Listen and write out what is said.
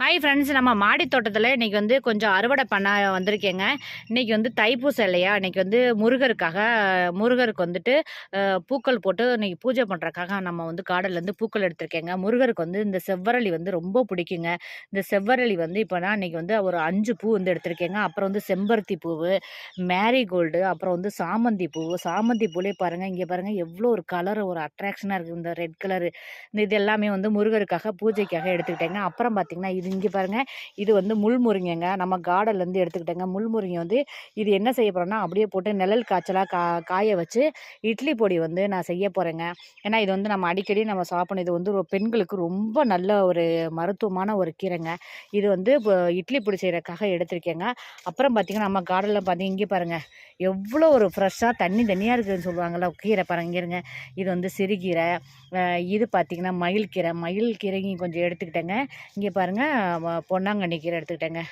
Hi friends நம்ம மாடி தோட்டத்தில் இன்றைக்கி வந்து கொஞ்சம் அறுவடை பண்ண வந்திருக்கேங்க. இன்றைக்கி வந்து தைப்பூசம் இல்லையா? இன்றைக்கி வந்து முருகருக்காக முருகருக்கு வந்துட்டு பூக்கள் போட்டு இன்றைக்கி பூஜை பண்ணுறக்காக நம்ம வந்து காடலேருந்து பூக்கள் எடுத்திருக்கேங்க. முருகருக்கு வந்து இந்த செவ்வரளி வந்து ரொம்ப பிடிக்குங்க. இந்த செவ்வரளி வந்து இப்போ நான் இன்றைக்கி வந்து ஒரு அஞ்சு பூ வந்து எடுத்திருக்கேங்க. அப்புறம் வந்து செம்பருத்தி பூவு மேரிகோல்டு அப்புறம் வந்து சாமந்தி பூ சாமந்தி பூலே பாருங்கள் இங்கே பாருங்கள் எவ்வளோ ஒரு கலர் ஒரு அட்ராக்ஷனாக இருக்குது இந்த ரெட் கலரு இந்த இது எல்லாமே வந்து முருகருக்காக பூஜைக்காக எடுத்துக்கிட்டேங்க. அப்புறம் பார்த்திங்கன்னா இது இங்கே பாருங்கள் இது வந்து முள்முருங்கைங்க நம்ம கார்டன்லேருந்து எடுத்துக்கிட்டேங்க. முள்முருங்கை வந்து இது என்ன செய்ய போகிறோன்னா அப்படியே போட்டு நிழல் காய்ச்சலாக கா காய வச்சு இட்லி பொடி வந்து நான் செய்ய போகிறேங்க ஏன்னா இது வந்து நம்ம அடிக்கடி நம்ம சாப்பிடணும். இது வந்து பெண்களுக்கு ரொம்ப நல்ல ஒரு மருத்துவமான ஒரு கீரைங்க. இது வந்து இப்போ இட்லி பொடி செய்கிறக்காக எடுத்திருக்கேங்க. அப்புறம் பார்த்திங்கன்னா நம்ம கார்டனில் பார்த்திங்க இங்கே பாருங்கள் எவ்வளோ ஒரு ஃப்ரெஷ்ஷாக தண்ணி தண்ணியாக இருக்குதுன்னு சொல்லுவாங்கள்ல கீரை பாருங்க இருங்க. இது வந்து சிறுகீரை இது பார்த்திங்கன்னா மயில் கீரை. மயில் கீரையும் கொஞ்சம் எடுத்துக்கிட்டேங்க. இங்கே பாருங்கள் பொன்னாங்கண்ணி கீரை எடுத்துக்கிட்டேங்க.